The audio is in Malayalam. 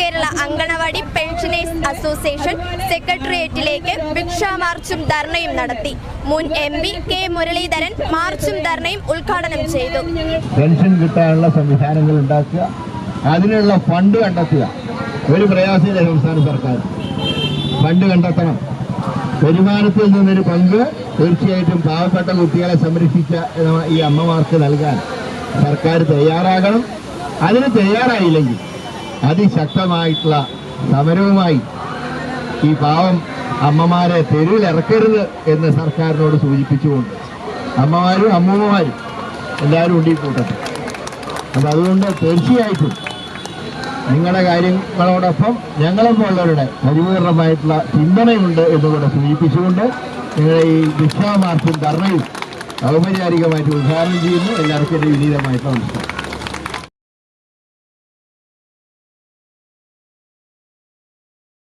കേരള അങ്കണവാടി പെൻഷനേഴ്സ് അസോസിയേഷൻ സെക്രട്ടേറിയറ്റിലേക്ക് ഭിക്ഷാ മാർച്ചും ധർണയും നടത്തി. മുൻ എം പി കെ മുരളീധരൻ മാർച്ചും ധർണയും ഉദ്ഘാടനം ചെയ്തു. പെൻഷൻ കിട്ടാനുള്ള സംവിധാനങ്ങൾ ഉണ്ടാക്കുക. അതിനുള്ള ഫണ്ട് കണ്ടെത്തുക. ഒരു പ്രയാസമില്ല സംസ്ഥാന സർക്കാർ. ഫണ്ട് കണ്ടെത്തണം. വരുമാനത്തിൽ നിന്നൊരു പങ്ക് തീർച്ചയായിട്ടും പാവപ്പെട്ട കുട്ടികളെ സംരക്ഷിച്ച ഈ അമ്മമാർക്ക് നൽകാൻ സർക്കാർ തയ്യാറാകണം. അതിന് തയ്യാറായില്ലെങ്കിൽ അതിശക്തമായിട്ടുള്ള സമരവുമായി ഈ പാവം അമ്മമാരെ തെരുവിലിറക്കരുത് എന്ന് സർക്കാരിനോട് സൂചിപ്പിച്ചുകൊണ്ട് അമ്മമാരും അമ്മൂമ്മമാരും എല്ലാവരും ഉണ്ട് ഈ കൂട്ടത്തിൽ അപ്പം അതുകൊണ്ട് തീർച്ചയായിട്ടും നിങ്ങളുടെ കാര്യങ്ങളോടൊപ്പം ഞങ്ങളെന്നുള്ളവരുടെ പരിപൂർണമായിട്ടുള്ള ചിന്തനയുണ്ട് എന്നുകൂടെ സൂചിപ്പിച്ചുകൊണ്ട് നിങ്ങളുടെ ഈ ഭിക്ഷാ ധർമ്മയും ഔപചാരികമായിട്ട് ഉദ്ഘാടനം ചെയ്യുന്നു. എല്ലാവർക്കും വിനീതമായിട്ടുള്ള നമസ്കാരം.